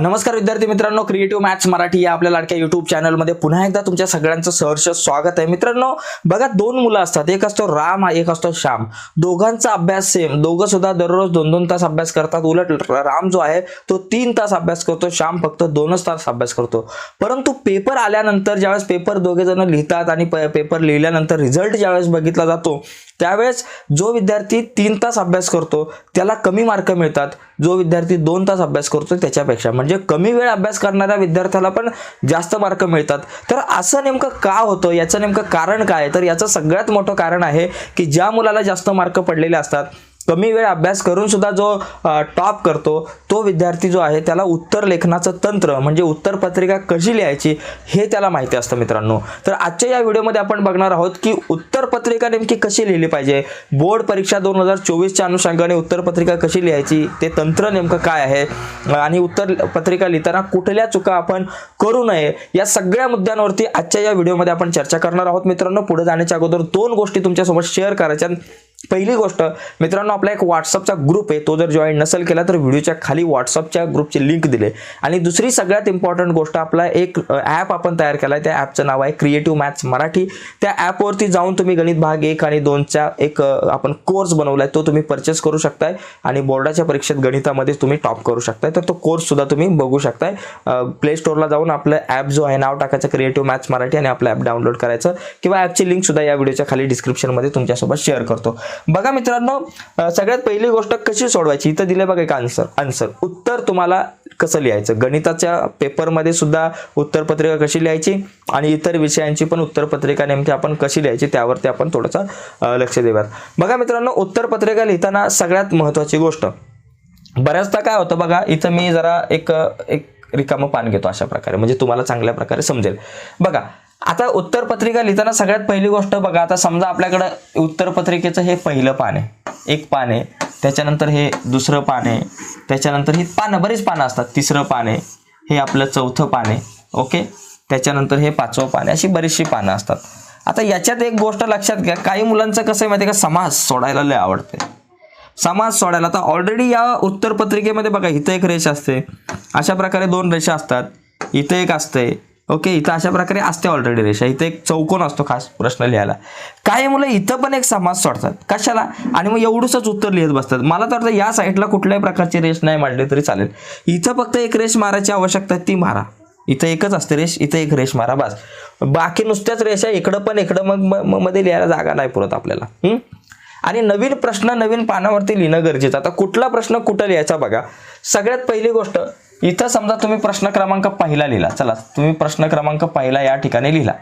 नमस्कार विद्यार्थी मित्रांनो क्रिएटिव्ह मॅथ्स मराठी या आपल्या लाडक्या युट्यूब चॅनलमध्ये पुन्हा एकदा तुमच्या सगळ्यांचं सहर्ष स्वागत आहे. मित्रांनो बघा दोन मुलं असतात. एक असतो राम एक असतो श्याम. दोघांचा अभ्यास सेम दोघं सुद्धा दररोज दोन दोन तास अभ्यास करतात. उलट राम जो आहे तो तीन तास अभ्यास करतो. श्याम फक्त दोनच तास अभ्यास करतो. परंतु पेपर आल्यानंतर ज्यावेळेस पेपर दोघे जण लिहितात आणि प- पेपर लिहिल्यानंतर रिझल्ट ज्यावेळेस बघितला जातो त्यावेळेस जो विद्यार्थी तीन तास अभ्यास करतो त्याला कमी मार्क मिळतात. जो विद्यार्थी दोन तास अभ्यास करतो त्याच्यापेक्षा. म्हणजे कमी वेळ अभ्यास करणाऱ्या विद्यार्थ्याला पण जास्त मार्क मिळतात. तर असं नेमकं का होतं? याचं नेमकं कारण काय? तर याचं सगळ्यात मोठं कारण आहे की ज्या मुलाला जास्त मार्क पडलेले असतात कमी वेळ अभ्यास करून सुद्धा जो टॉप करतो तो विद्यार्थी जो आहे त्याला उत्तर लेखनाचं तंत्र म्हणजे उत्तर पत्रिका कशी लिहायची हे त्याला माहिती असतं मित्रांनो. तर आजच्या या व्हिडिओमध्ये आपण बघणार आहोत की उत्तर पत्रिका नेमकी कशी लिहिली पाहिजे? बोर्ड परीक्षा दोन हजार चोवीसच्या अनुषंगाने उत्तर पत्रिका कशी लिहायची? ते तंत्र नेमकं काय आहे? आणि उत्तर पत्रिका लिहिताना कुठल्या चुका आपण करू नये? या सगळ्या मुद्द्यांवरती आजच्या या व्हिडिओमध्ये आपण चर्चा करणार आहोत मित्रांनो. पुढे जाण्याच्या अगोदर दोन गोष्टी तुमच्यासोबत शेअर करायच्या. पहिली गोष्ट मित्रांनो आपला एक व्हॉट्सअपचा ग्रुप आहे. तो जर जॉईन नसेल केला तर व्हिडिओच्या खाली व्हॉट्सअपच्या ग्रुपची लिंक दिले. आणि दुसरी सगळ्यात इम्पॉर्टंट गोष्ट आपला एक ॲप आपण तयार केला आहे त्या ॲपचं नाव आहे क्रिएटिव्ह मॅथ्स मराठी. त्या ॲपवरती जाऊन तुम्ही गणित भाग एक आणि दोनचा एक आपण कोर्स बनवला आहे तो तुम्ही परचेस करू शकताय. आणि बोर्डाच्या परीक्षेत गणितामध्ये तुम्ही टॉप करू शकताय. तर तो कोर्ससुद्धा तुम्ही बघू शकताय. प्ले स्टोअरला जाऊन आपलं ॲप जो आहे नाव टाकायचं क्रिएटिव्ह मॅथ्स मराठी आणि आपलं ॲप डाउनलोड करायचं. किंवा ॲपची लिंकसुद्धा या व्हिडिओच्या खाली डिस्क्रिप्शनमध्ये तुमच्यासोबत शेअर करतो. बघा मित्रांनो सगळ्यात पहिली गोष्ट कशी सोडवायची? इथं दिले बघा एक आन्सर आन्सर उत्तर तुम्हाला कसं लिहायचं? गणिताच्या पेपरमध्ये सुद्धा उत्तरपत्रिका कशी लिहायची? आणि इतर विषयांची पण उत्तरपत्रिका नेमकी आपण कशी लिहायची? त्यावरती आपण थोडंसं लक्ष देऊयात. बघा मित्रांनो उत्तरपत्रिका लिहिताना सगळ्यात महत्त्वाची गोष्ट. बऱ्याचदा काय होतं बघा इथं मी जरा एक एक रिकामं पान घेतो अशा प्रकारे. म्हणजे तुम्हाला चांगल्या प्रकारे समजेल. बघा आता उत्तरपत्रिका लिहिताना सगळ्यात पहिली गोष्ट बघा आता समजा आपल्याकडं उत्तरपत्रिकेचं हे पहिलं पान आहे. एक पान आहे. त्याच्यानंतर हे दुसरं पान आहे. त्याच्यानंतर ही पानं बरीच पानं असतात. तिसरं पान आहे. हे आपलं चौथं पान आहे. ओके? त्याच्यानंतर हे पाचवं पान अशी बरीचशी पानं असतात. आता याच्यात एक गोष्ट लक्षात घ्या. काही मुलांचं कसं आहे माहिती आहे का? समास सोडायला लय आवडते समाज सोडायला. आता ऑलरेडी या उत्तरपत्रिकेमध्ये बघा इथं एक रेषा असते. अशा प्रकारे दोन रेषा असतात. इथं एक असते ओके इथं अशा प्रकारे असते ऑलरेडी रेषा. इथं एक चौकोन असतो खास प्रश्न लिहायला. काय मुलं? इथं पण एक समाज सोडतात. कशाला? आणि मग एवढंच उत्तर लिहित बसतात. मला तर या साईडला कुठल्याही प्रकारची रेष नाही मांडली तरी चालेल. इथं फक्त एक रेष मारायची आवश्यकता ती मारा. इथं एकच असते रेष इथं एक रेष मारा बस. बाकी नुसत्याच रेषा इकडं पण इकडं मग म- म- मध्ये लिहायला जागा नाही पुरत आपल्याला. आणि नवीन प्रश्न नवीन पानावरती लिहिणं गरजेचं आता कुठला प्रश्न कुठं लिहायचा बघा. सगळ्यात पहिली गोष्ट इथं समजा तुम्ही प्रश्न क्रमांक पहिला लिहिला चला तुम्ही प्रश्न क्रमांक पहिला या ठिकाणी लिहिला.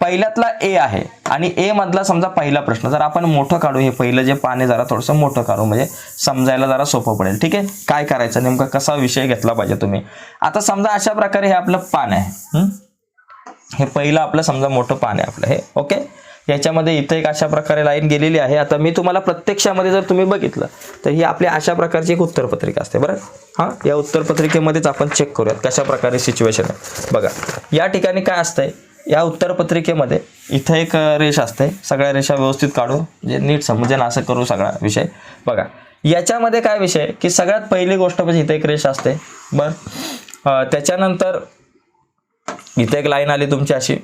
पहिल्यातला ए आहे आणि ए मधला समजा पहिला प्रश्न जर आपण मोठं काढू हे पहिलं जे पान आहे जरा थोडंसं मोठं काढू म्हणजे समजायला जरा सोपं पडेल ठीक आहे? काय करायचं नेमका कसा विषय घेतला पाहिजे तुम्ही? आता समजा अशा प्रकारे हे आपलं पान आहे हे पहिलं आपलं समजा मोठं पान आहे आपलं हे ओके? याच्यामध्ये इथं एक अशा प्रकारे लाईन गेलेली आहे. आता मी तुम्हाला प्रत्यक्षामध्ये जर तुम्ही बघितलं तर ही आपली अशा प्रकारची एक उत्तरपत्रिका असते बरं. हां या उत्तरपत्रिकेमध्येच आपण चेक करूयात कशा प्रकारे सिच्युएशन आहे. बघा या ठिकाणी काय असतंय? या उत्तरपत्रिकेमध्ये इथं एक रेष असते सगळ्या रेषा व्यवस्थित काढू जे म्हणजे नीट समजेन असं म्हणजे करू सगळा विषय. बघा याच्यामध्ये काय विषय की सगळ्यात पहिली गोष्ट म्हणजे इथं एक रेष असते. बरं त्याच्यानंतर इथे एक लाईन आली तुमची अशी.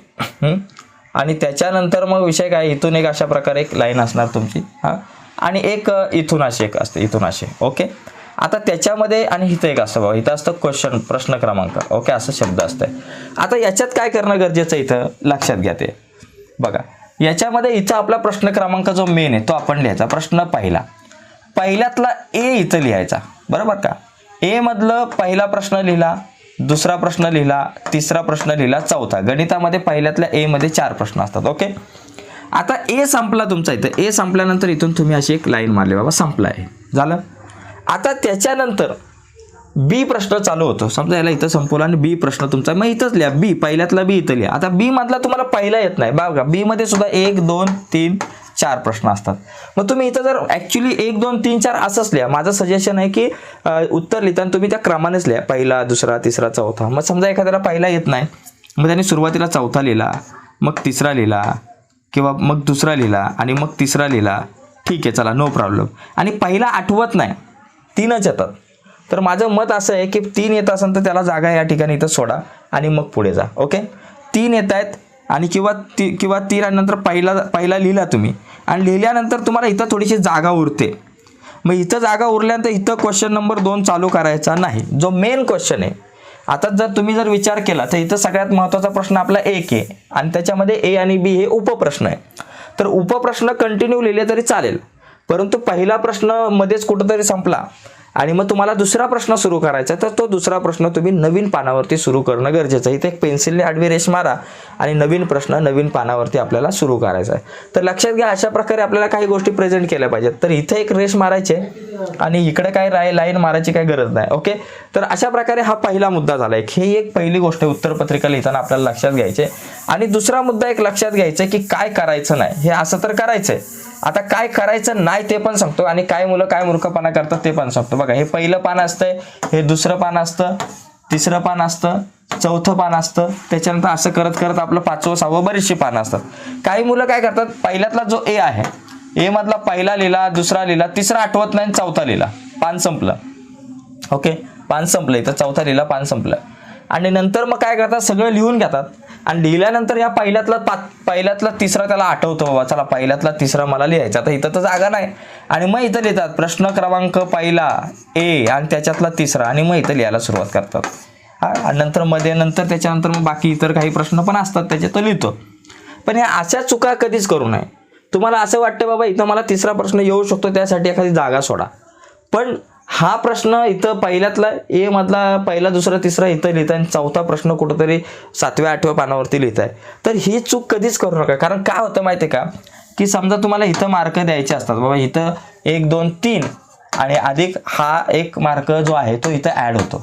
आणि त्याच्यानंतर मग विषय काय इथून एक अशा प्रकारे एक लाईन असणार तुमची हां? आणि एक इथून अशी एक असते इथून अशी ओके? आता त्याच्यामध्ये आणि इथं एक असतं बघा इथं असतं क्वेश्चन प्रश्न क्रमांक ओके? असं शब्द असतंय. आता याच्यात काय करणं गरजेचं आहे इथं? लक्षात घ्या ते. बघा याच्यामध्ये इथं आपला प्रश्न क्रमांक जो मेन आहे तो आपण लिहायचा. प्रश्न पहिला. पहिल्यातला ए इथं लिहायचा. बरोबर का? ए मधलं पहिला प्रश्न लिहिला. दुसरा प्रश्न लिहिला तिसरा प्रश्न लिहिला चौथा. गणितामध्ये पहिल्यातल्या ए मध्ये चार प्रश्न असतात ओके? आता ए संपला तुमचा इथं. ए संपल्यानंतर इथून तुम्ही अशी एक लाईन मारली बाबा संपला आहे झालं? आता त्याच्यानंतर बी प्रश्न चालू होतो. समजा याला इथं संपवला आणि बी प्रश्न तुमचा. मग इथंच लिहा. बी पहिल्यातला बी इथं लिहा. आता बी मधला तुम्हाला पहिला येत नाही. बघा बी मध्ये सुद्धा एक दोन तीन चार प्रश्न असतात. मग तुम्ही इथं जर ॲक्च्युली एक दोन तीन चार असंच लिहा. माझं सजेशन आहे की उत्तर लिहिताना तुम्ही त्या क्रमानेच लिहा. पहिला दुसरा तिसरा चौथा. मग समजा एखाद्याला पहिला येत नाही मग त्यांनी सुरुवातीला चौथा लिहिला मग तिसरा लिहिला किंवा मग दुसरा लिहिला आणि मग तिसरा लिहिला. ठीक आहे चला नो प्रॉब्लेम आणि पहिला आठवत नाही तीनच येतात. तर माझं मत असं आहे की तीन येत असेल तर त्याला जागा या ठिकाणी इथं सोडा आणि मग पुढे जा. ओके तीन येत आहेत आणि किंवा ती किंवा तीन आणि नंतर पहिला पहिला लिहिला तुम्ही आणि लिहिल्यानंतर तुम्हाला इथं थोडीशी जागा उरते. मग इथं जागा उरल्यानंतर इथं क्वेश्चन नंबर दोन चालू करायचा नाही. जो मेन क्वेश्चन आहे. आता जर तुम्ही जर विचार केला तर इथं सगळ्यात महत्त्वाचा प्रश्न आपला एक आहे. आणि त्याच्यामध्ये ए आणि बी हे उपप्रश्न आहे. तर उपप्रश्न कंटिन्यू लिहिले तरी चालेल. परंतु पहिला प्रश्न मध्येच कुठंतरी संपला. आणि मग तुम्हाला दुसरा प्रश्न सुरू करायचा तर तो दुसरा प्रश्न तुम्ही नवीन पानावरती सुरू करणं गरजेचं आहे. इथे एक पेन्सिलने आडवी रेष मारा आणि नवीन प्रश्न नवीन पानावरती आपल्याला सुरू करायचा आहे. तर लक्षात घ्या अशा प्रकारे आपल्याला काही गोष्टी प्रेझेंट केल्या पाहिजेत. तर इथे एक रेष मारायचे आणि इकडे काय राय लाईन मारायची काही गरज नाही ओके? तर अशा प्रकारे हा पहिला मुद्दा झाला. एक ही एक पहिली गोष्ट आहे उत्तरपत्रिका लिहिताना आपल्याला लक्षात घ्यायचे आणि दुसरा मुद्दा एक लक्षात घ्यायचा आहे की काय करायचं नाही. हे असं तर करायचंय. आता काय करायचं नाही ते पण सांगतो आणि काय मुलं काय मूर्खपणा करतात ते पण सांगतो. बघा हे पहिलं पान असतंय हे दुसरं पान असतं तिसरं पान असतं चौथं पान असतं त्याच्यानंतर असं करत करत आपलं पाचवं सहावं बरीचशी पानं असतात. काही मुलं काय करतात पहिल्यातला जो ए आहे ए मधला पहिला लिहिला दुसरा लिहिला तिसरा आठवत नाही चौथा लिहिला पान संपलं. ओके? पान संपलं इथं. चौथा लिहिला पान संपलं. आणि नंतर मग काय करतात सगळं लिहून घेतात. आणि लिहिल्यानंतर या पहिल्यातला पाच पहिल्यातला तिसरा त्याला आठवतो बाबा चला पहिल्यातला तिसरा मला लिहायचा आता इथं तर जागा नाही. आणि मग इथं लिहितात प्रश्न क्रमांक पहिला ए आणि त्याच्यातला तिसरा आणि मग इथं लिहायला सुरुवात करतात. हा आणि नंतर मध्ये नंतर त्याच्यानंतर मग बाकी इतर काही प्रश्न पण असतात त्याचे तो लिहितो. पण ह्या अशा चुका कधीच करू नये. तुम्हाला असं वाटतं बाबा इथं मला तिसरा प्रश्न येऊ शकतो त्यासाठी एखादी जागा सोडा. पण हा प्रश्न इथं पहिल्यातला ए मधला पहिला दुसरा तिसरा इथं लिहित आणि चौथा प्रश्न कुठंतरी सातव्या आठव्या पानावरती लिहित आहे तर ही चूक कधीच करू नका. कारण काय होतं माहिती आहे का? की समजा तुम्हाला इथं मार्क द्यायचे असतात. बाबा इथं एक दोन तीन आणि अधिक हा एक मार्क जो आहे तो इथं ॲड होतो.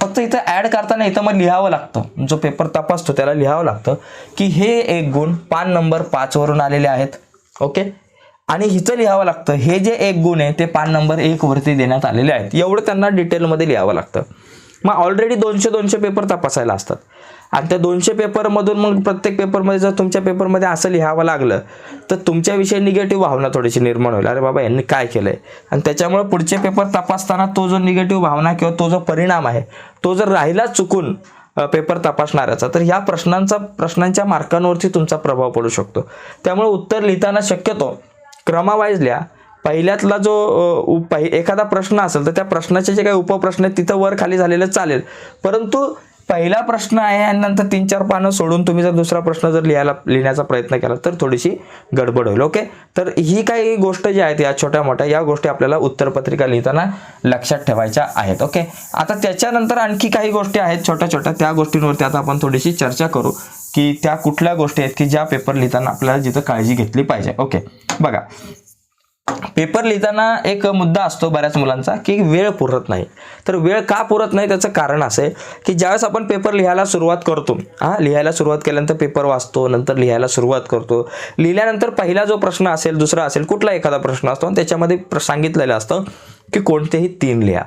फक्त इथं ॲड करताना इथं मग लिहावं लागतं. जो पेपर तपासतो त्याला लिहावं लागतं की हे एक गुण पान नंबर पाचवरून आलेले आहेत. ओके? आणि हिचं लिहावं लागतं. हे जे एक गुण आहे ते पान नंबर एक वरती देण्यात आलेले आहेत. एवढं त्यांना डिटेलमध्ये लिहावं लागतं. मग ऑलरेडी दोनशे दोनशे पेपर तपासायला असतात. आणि त्या दोनशे पेपरमधून मग प्रत्येक पेपरमध्ये जर तुमच्या पेपरमध्ये असं लिहावं लागलं तर तुमच्याविषयी निगेटिव्ह भावना थोडीशी निर्माण होईल. अरे बाबा यांनी काय केलं आहे आणि त्याच्यामुळे पुढचे पेपर तपासताना तो जो निगेटिव्ह भावना किंवा तो जो परिणाम आहे तो जर राहिला चुकून पेपर तपासणाऱ्याचा तर ह्या प्रश्नांचा प्रश्नांच्या मार्कांवरती तुमचा प्रभाव पडू शकतो. त्यामुळे उत्तर लिहिताना शक्यतो क्रमावाईजल्या पहिल्यातला जो उप- पहि- एखादा प्रश्न असेल तर त्या प्रश्नाचे जे काही उपप्रश्न आहेत तिथं वर खाली झालेलं चालेल. परंतु पहिला प्रश्न आहे आणि नंतर तीन चार पानं सोडून तुम्ही जर दुसरा प्रश्न जर लिहायला लिहिण्याचा प्रयत्न केला तर थोडीशी गडबड होईल ओके? तर ही काही गोष्ट जी आहेत या छोट्या मोठ्या या गोष्टी आपल्याला उत्तरपत्रिका लिहिताना लक्षात ठेवायच्या आहेत ओके? आता त्याच्यानंतर आणखी काही गोष्टी आहेत छोट्या छोट्या त्या गोष्टींवरती आता आपण थोडीशी चर्चा करू की त्या कुठल्या गोष्टी आहेत की ज्या पेपर लिहिताना आपल्याला जिथं काळजी घेतली पाहिजे ओके? बघा पेपर लिहिताना एक मुद्दा असतो बऱ्याच मुलांचा की वेळ पुरत नाही. तर वेळ का पुरत नाही त्याचं कारण असं आहे की ज्यावेळेस आपण पेपर लिहायला सुरुवात करतो हा लिहायला सुरुवात केल्यानंतर पेपर वाचतो नंतर लिहायला सुरुवात करतो. लिहिल्यानंतर पहिला जो प्रश्न असेल दुसरा असेल कुठला एखादा प्रश्न असतो आणि त्याच्यामध्ये सांगितलेलं असतं की कोणतेही तीन लिहा.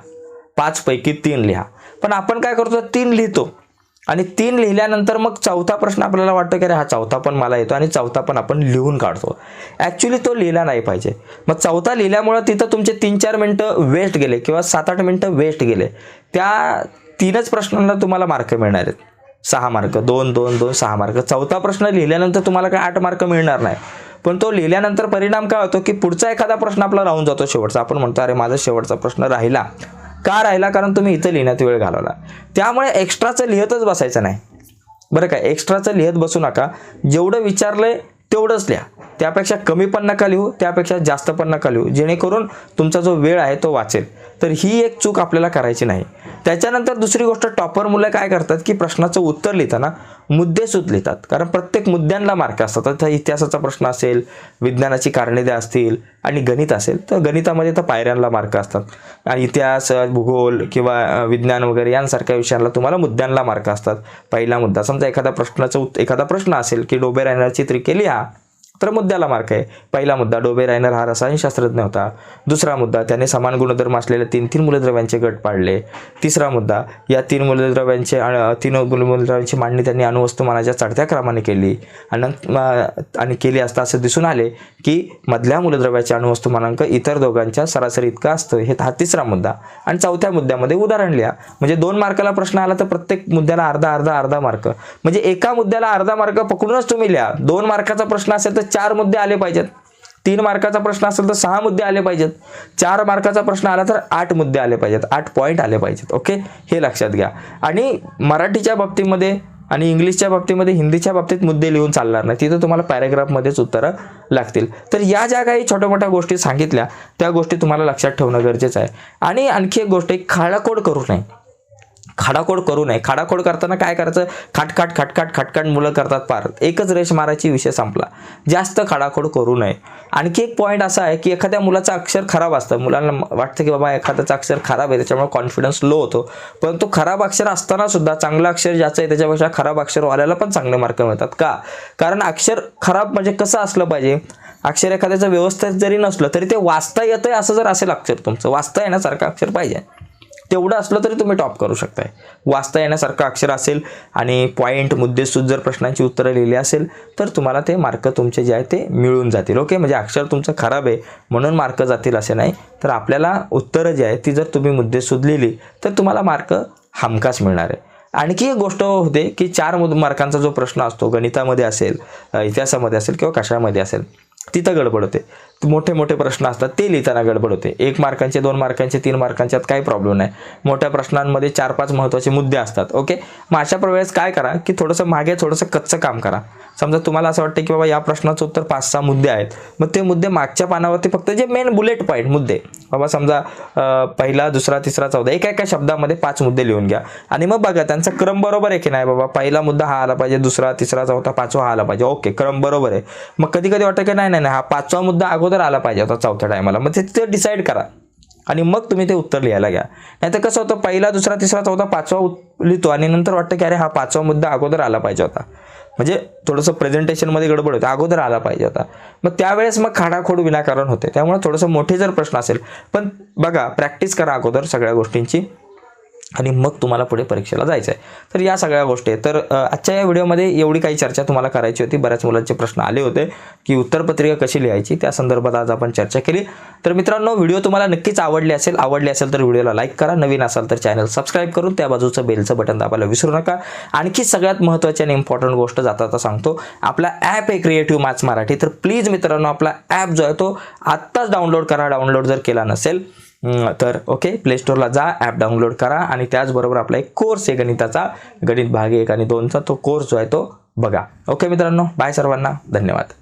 पाचपैकी तीन लिहा. पण आपण काय करतो तीन लिहितो. आणि तीन लिहिल्यानंतर मग चौथा प्रश्न आपल्याला वाटतो की अरे हा चौथा पण मला येतो आणि चौथा पण आपण लिहून काढतो. ॲक्च्युली तो लिहिला नाही पाहिजे. मग चौथा लिहिल्यामुळं तिथं तुमचे तीन चार मिनटं वेस्ट गेले किंवा सात आठ मिनटं वेस्ट गेले. त्या तीनच प्रश्नांना तुम्हाला मार्क मिळणार आहेत. सहा मार्क दोन दोन दोन सहा मार्क चौथा प्रश्न लिहिल्यानंतर तुम्हाला काय आठ मार्क मिळणार नाही. पण तो लिहिल्यानंतर परिणाम काय होतो की पुढचा एखादा प्रश्न आपला राहून जातो शेवटचा. आपण म्हणतो अरे माझा शेवटचा प्रश्न राहिला. का राहिला? कारण तुम्ही इथं लिहिण्यात वेळ घालवला. त्यामुळे एक्स्ट्राचं लिहितच बसायचं नाही. बरं काय एक्स्ट्राचं लिहत बसू नका. जेवढं विचारलंय तेवढंच लिहा. त्यापेक्षा कमी पण नका लिहू त्यापेक्षा जास्त पण नका लिहू. जेणेकरून तुमचा जो वेळ आहे तो वाचेल. तर ही एक चूक आपल्याला करायची नाही. त्याच्यानंतर दुसरी गोष्ट टॉपर मुलं काय करतात की प्रश्नाचं उत्तर लिहिताना मुद्देसूद लिहितात. कारण प्रत्येक मुद्द्यांना मार्क असतात. आता इतिहासाचा प्रश्न असेल विज्ञानाची कारणे द्या असतील आणि गणित असेल तर गणितामध्ये तर पायऱ्यांना मार्क असतात. आणि इतिहास भूगोल किंवा विज्ञान वगैरे यांसारख्या विषयांना तुम्हाला मुद्द्यांना मार्क असतात. पहिला मुद्दा समजा एखादा प्रश्नाचं उत- एखादा प्रश्न असेल की डोबेरायनरची त्रिके लिहा तर मुद्द्याला मार्क आहे. पहिला मुद्दा डोबे रायनर हा रसायनशास्त्रज्ञ होता. दुसरा मुद्दा त्याने समान गुणधर्म असलेल्या तीन तीन मूलद्रव्यांचे गट पाडले. तिसरा मुद्दा या तीन मूलद्रव्यांचे तीन मूलद्रव्यांची मांडणी त्यांनी अणुवस्तुमानाच्या चढत्या क्रमाने केली. आणि आणि केली असता असं दिसून आले की मधल्या मूलद्रव्याचे अणुवस्तुमानांक इतर दोघांच्या सरासरी इतका असतो. हे हा तिसरा मुद्दा. आणि चौथ्या मुद्द्यामध्ये उदाहरण लिहा. म्हणजे दोन मार्काला प्रश्न आला तर प्रत्येक मुद्द्याला अर्धा अर्धा अर्धा मार्क. म्हणजे एका मुद्द्याला अर्धा मार्क पकडूनच तुम्ही लिहा. दोन मार्काचा प्रश्न असेल तर चार मुद्दे आले पाहिजेत. तीन मार्काचा प्रश्न असेल तर सहा मुद्दे आले पाहिजेत. चार मार्काचा प्रश्न आला तर आठ मुद्दे आले पाहिजेत. आठ पॉईंट आले पाहिजेत. ओके हे लक्षात घ्या. आणि मराठीच्या बाबतीमध्ये आणि इंग्लिशच्या बाबतीमध्ये हिंदीच्या बाबतीत मुद्दे लिहून चालणार नाही. तिथं तुम्हाला पॅरेग्राफमध्येच उत्तरं लागतील. तर या ज्या काही छोट्या मोठ्या गोष्टी सांगितल्या त्या गोष्टी तुम्हाला लक्षात ठेवणं गरजेचं आहे. आणि आणखी एक गोष्ट एक करू नये. खाडाखोड करू नये. खाडाखोड करताना काय करायचं? खाटखाट खाटखाट खाटखाट मुलं करतात पार. एकच रेष मारायची विषय संपला. जास्त खाडाखोड करू नये. आणखी एक पॉईंट असा आहे की एखाद्या मुलाचं अक्षर खराब असतं. मुलांना वाटतं की बाबा एखाद्याचं अक्षर खराब आहे त्याच्यामुळे कॉन्फिडन्स लो होतो. परंतु खराब अक्षर असताना सुद्धा चांगलं अक्षर ज्याचं आहे त्याच्यापेक्षा खराब अक्षर वाल्याला पण चांगले मार्क मिळतात. का? कारण अक्षर खराब म्हणजे कसं असलं पाहिजे? अक्षर एखाद्याचं व्यवस्थित जरी नसलं तरी ते वाचता येतंय असं जर असेल अक्षर तुमचं. वाचता येण्यासारखं अक्षर पाहिजे. तेवढं असलं तरी तुम्ही टॉप करू शकताय. वाचता येण्यासारखं अक्षर असेल आणि पॉईंट मुद्देसूद जर प्रश्नांची उत्तरं लिहिली असेल तर तुम्हाला ते मार्क तुमचे जे आहे ते मिळून जातील. ओके म्हणजे अक्षर तुमचं खराब आहे म्हणून मार्क जातील असे नाही. तर आपल्याला उत्तरं जी आहे ती जर तुम्ही मुद्देसूद लिहिली तर तुम्हाला मार्क हमखास मिळणार आहे. आणखी एक गोष्ट होते की चार मुद मार्कांचा जो प्रश्न असतो गणितामध्ये असेल इतिहासामध्ये असेल किंवा कशामध्ये असेल तिथं गडबड होते. मोठे मोठे प्रश्न असतात ते लिहिताना गडबड होते. एक मार्कांचे दोन मार्कांचे तीन मार्कांच्यात काही प्रॉब्लेम नाही. मोठ्या प्रश्नांमध्ये चार पाच महत्त्वाचे मुद्दे असतात ओके मग अशा वेळेस काय करा की थोडंसं मागे थोडंसं कच्चं काम करा. समजा तुम्हाला असं वाटतं की बाबा या प्रश्नाचं उत्तर पाच सहा मुद्दे आहेत. मग ते मुद्दे मागच्या पानावरती फक्त जे मेन बुलेट पॉईंट मुद्दे. बाबा समजा पहिला दुसरा तिसरा चौदा एका एका शब्दामध्ये पाच मुद्दे लिहून घ्या. आणि मग बघा त्यांचा क्रम बरोबर आहे की नाही बाबा? पहिला मुद्दा हा आला पाहिजे दुसरा तिसरा चौथा पाचवा हा आला पाहिजे. ओके क्रम बरोबर आहे. मग कधी कधी वाटतं की नाही नाही नाही, हा पाचवा मुद्दा अगोदर आला पाहिजे होता चौथ्या टायमाला. मग ते ते डिसाईड करा. आणि मग तुम्ही ते उत्तर लिहायला घ्या. नाही तर कसं होतं पहिला दुसरा तिसरा चौथा पाचवा लिहितो. आणि नंतर वाटतं की अरे हा पाचवा मुद्दा अगोदर आला पाहिजे होता. म्हणजे थोडंसं प्रेझेंटेशनमध्ये गडबड होते. अगोदर आला पाहिजे होता. मग त्यावेळेस मग खाडाखोड विनाकारण होते. त्यामुळे थोडंसं मोठे जर प्रश्न असेल पण बघा प्रॅक्टिस करा अगोदर सगळ्या गोष्टींची. आणि मग तुम्हाला पुढे परीक्षेला जायचं आहे तर या सगळ्या गोष्टी. आहेत तर आजच्या या व्हिडिओमध्ये एवढी काही चर्चा तुम्हाला करायची होती. बऱ्याच मुलांचे प्रश्न आले होते की उत्तरपत्रिका कशी लिहायची त्या संदर्भात आज आपण चर्चा केली. तर मित्रांनो व्हिडिओ तुम्हाला नक्कीच आवडली असेल आवडली असेल तर व्हिडिओला लाईक करा. नवीन असाल तर चॅनल सबस्क्राईब करून त्या बाजूचं बेलचं बटन दाबायला विसरू नका. आणखी सगळ्यात महत्त्वाची आणि इम्पॉर्टंट गोष्ट जाता आता सांगतो आपला ॲप आहे क्रिएटिव्ह मॅथ्स मराठी. तर प्लीज मित्रांनो आपला ॲप जो आहे तो आत्ताच डाउनलोड करा. डाउनलोड जर केला नसेल तर ओके प्ले स्टोअरला जा ॲप डाउनलोड करा आणि त्याचबरोबर आपला एक कोर्स आहे गणिताचा. गणित भाग एक आणि दोनचा तो कोर्स जो आहे तो बघा. ओके मित्रांनो बाय सर्वांना. धन्यवाद.